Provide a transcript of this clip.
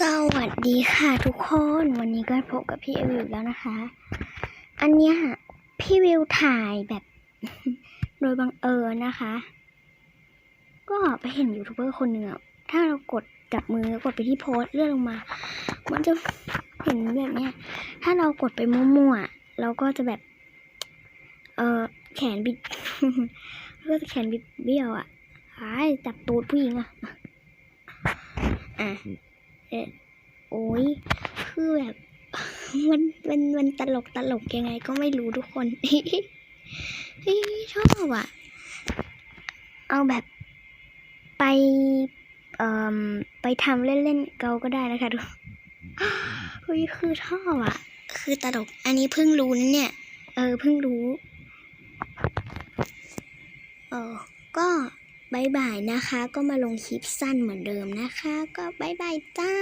สวัสดีค่ะทุกคนวันนี้ก็พบกับพี่วิวแล้วนะคะ อันเนี้ยพี่วิวถ่ายแบบโดยบังเอิญนะคะ ก็ไปเห็นยูทูบเบอร์คนหนึ่งอะถ้าเรากดจับมือกดไปที่โพสเลื่อนลงมา มันจะเห็นแบบเนี้ย ถ้าเรากดไปมั่วๆเราก็จะแบบ เออแขนบิดก็จะแขนบิดเบี้ยวอะหายจับตูดผู้หญิงอะอะเอะ โอ้ยคือแบบ มันมันมันตลกตลกยังไงก็ไม่รู้ทุกคนเฮ้ยชอบอะ เอาแบบไปเอ่อไปทำเล่นๆเกาก็ได้นะคะทุกเฮ้ยคือชอบอะ คือตลก อันนี้เพิ่งรู้นะเนี่ย เออเพิ่งรู้ เออก็ บายบายนะคะ ก็มาลงคลิปสั้นเหมือนเดิมนะคะ ก็บายบายจ้า